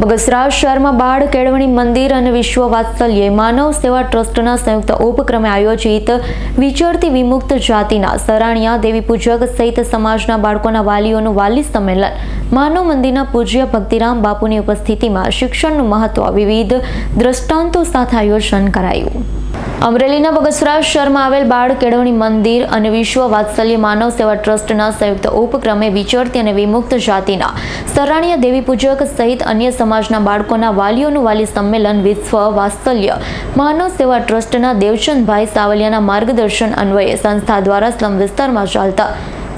બગસરા શહેરમાં બાળ કેળવણી મંદિર અને વિશ્વ વાત્સલ્ય, માનવ સેવા ટ્રસ્ટના સંયુક્ત ઉપક્રમે આયોજિત વિચરતી વિમુક્ત જાતિના સરાણિયા દેવી પૂજક સહિત સમાજના બાળકોના વાલીઓનું વાલી સંમેલન. માનવ મંદિરના પૂજ્ય ભક્તિરામ બાપુની ઉપસ્થિતિમાં શિક્ષણનું મહત્વ વિવિધ દ્રષ્ટાંતો સાથે આયોજન કરાયું. અમરેલીના બગસરા શહેરમાં આવેલ બાળ કેળવણી મંદિર અને વિશ્વ વાત્સલ્ય માનવ સેવા ટ્રસ્ટના સંયુક્ત ઉપક્રમે વિચરતી અને વિમુક્ત જાતિના સરાણીય દેવી પૂજક સહિત અન્ય સમાજના બાળકોના વાલીઓનું વાલી સંમેલન વિશ્વ વાત્સલ્ય માનવ સેવા ટ્રસ્ટના દેવચંદભાઈ સાવલિયાના માર્ગદર્શન અન્વયે સંસ્થા દ્વારા સ્લમ વિસ્તારમાં ચાલતા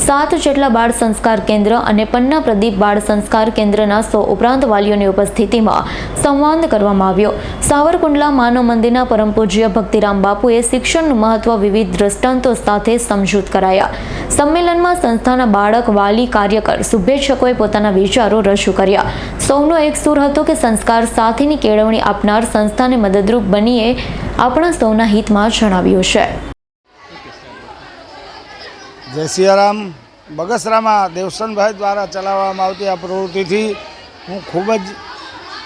સાત જેટલા બાળ સંસ્કાર કેન્દ્ર અને પન્ના પ્રદીપ બાળ સંસ્કાર કેન્દ્રના સો ઉપરાંત વાલીઓની ઉપસ્થિતિમાં સંવાદ કરવામાં આવ્યો. સાવરકુંડલા માનવ મંદિરના પરમ પૂજ્ય ભક્તિરામ બાપુએ શિક્ષણનું મહત્વ વિવિધ દ્રષ્ટાંતો સાથે સમજૂત કરાયા. સંમેલનમાં સંસ્થાના બાળક, વાલી, કાર્યકર, શુભેચ્છકોએ પોતાના વિચારો રજૂ કર્યા. સૌનો એક સુર હતો કે સંસ્કાર સાથેની કેળવણી આપનાર સંસ્થાને મદદરૂપ બનીએ આપણા સૌના હિતમાં જણાવ્યું છે. જય સિયારામ. બગસરામાં દેવસનભાઈ દ્વારા ચલાવવામાં આવતી આ પ્રવૃત્તિથી હું ખૂબ જ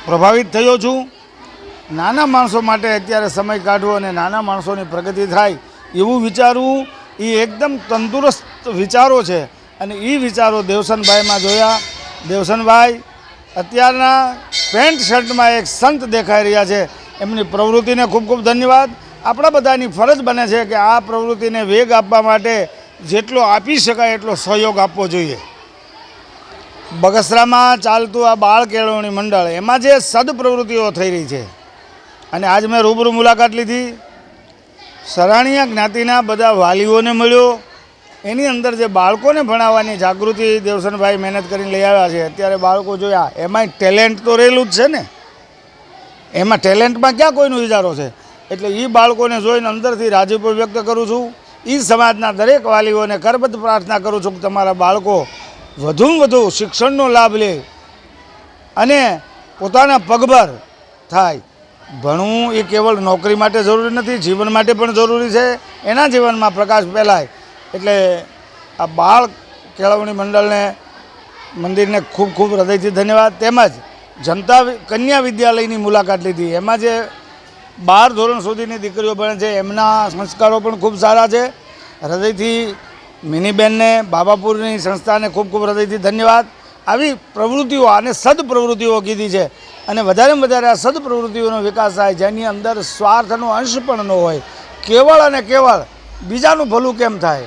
પ્રભાવિત થયો છું. નાના માણસો માટે અત્યારે સમય કાઢવો અને નાના માણસોની પ્રગતિ થાય એવું વિચારવું એ એકદમ તંદુરસ્ત વિચારો છે. અને એ વિચારો દેવસનભાઈમાં જોયા. દેવસનભાઈ, અત્યારના પેન્ટ શર્ટમાં એક સંત દેખાઈ રહ્યા છે. એમની પ્રવૃત્તિને ખૂબ ખૂબ ધન્યવાદ. આપણા બધાની ફરજ બને છે કે આ પ્રવૃત્તિને વેગ આપવા માટે જેટલો આપી શકાય એટલો સહયોગ આપવો જોઈએ. બગસરામાં ચાલતું આ બાળ કેળવણી મંડળ, એમાં જે સદપ્રવૃત્તિઓ થઈ રહી છે, અને આજ મેં રૂબરૂ મુલાકાત લીધી. સરાણીયા જ્ઞાતિના બધા વાલીઓને મળ્યો. એની અંદર જે બાળકોને ભણાવવાની જાગૃતિ દેવસનભાઈ મહેનત કરીને લઈ આવ્યા છે, અત્યારે બાળકો જોયા, એમાંય ટેલેન્ટ તો રહેલું જ છે ને. એમાં ટેલેન્ટમાં ક્યાં કોઈનો ઇજારો છે? એટલે એ બાળકોને જોઈને અંદરથી રાજીપો વ્યક્ત કરું છું. એ સમાજના દરેક વાલીઓને કરબદ્ધ પ્રાર્થના કરું છું કે તમારા બાળકો વધુમાં વધુ શિક્ષણનો લાભ લે અને પોતાના પગભર થાય. ભણવું એ કેવળ નોકરી માટે જરૂરી નથી, જીવન માટે પણ જરૂરી છે. એના જીવનમાં પ્રકાશ ફેલાય. એટલે આ બાળ કેળવણી મંડળને, મંદિરને ખૂબ ખૂબ હૃદયથી ધન્યવાદ. તેમજ જનતા કન્યા વિદ્યાલયની મુલાકાત લીધી. એમાં જે બાર ધોરણ સુધીની દીકરીઓ ભણે છે. એમના સંસ્કારો પણ ખૂબ સારા છે. હૃદયથી મિનીબેનને બાબાપુરની સંસ્થાને ખૂબ ખૂબ હૃદયથી ધન્યવાદ. આવી પ્રવૃત્તિઓ અને સદપ્રવૃત્તિઓ કીધી છે. અને વધારેમાં વધારે આ સદપ્રવૃત્તિઓનો વિકાસ થાય. જેની અંદર સ્વાર્થનો અંશ પણ ન હોય. કેવળ અને કેવળ બીજાનું ભલું કેમ થાય?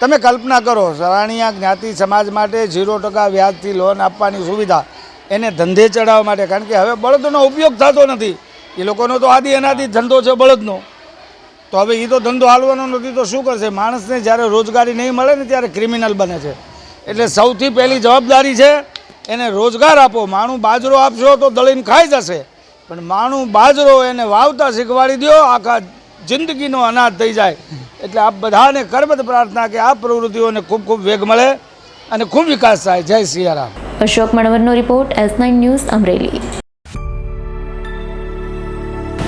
તમે કલ્પના કરો સરાણીયા જ્ઞાતિ સમાજ માટે ઝીરો ટકા વ્યાજથી લોન આપવાની સુવિધા એને ધંધે ચડાવવા માટે. કારણ કે હવે બળદનો ઉપયોગ થતો નથી. એ લોકોનો તો આદિ એનાથી ધંધો છે બળદનો. તો હવે એ તો ધંધો હાલવાનો નથી, તો શું કરશે? માણસને જ્યારે રોજગારી નહીં મળે ને ત્યારે ક્રિમિનલ બને છે. એટલે સૌથી પહેલી જવાબદારી છે, એને રોજગાર આપો. માણું બાજરો આપશો તો દળીને ખાઈ જશે. પણ માણું બાજરો એને વાવતા શીખવાડી દો આખા જિંદગીનો અનાજ થઈ જાય. એટલે આપ બધાને કરબત પ્રાર્થના કે આ પ્રવૃત્તિઓને ખૂબ ખૂબ વેગ મળે અને ખૂબ વિકાસ થાય. Jai Siyaram. Ashok મણવરનો report S nine news Amreli.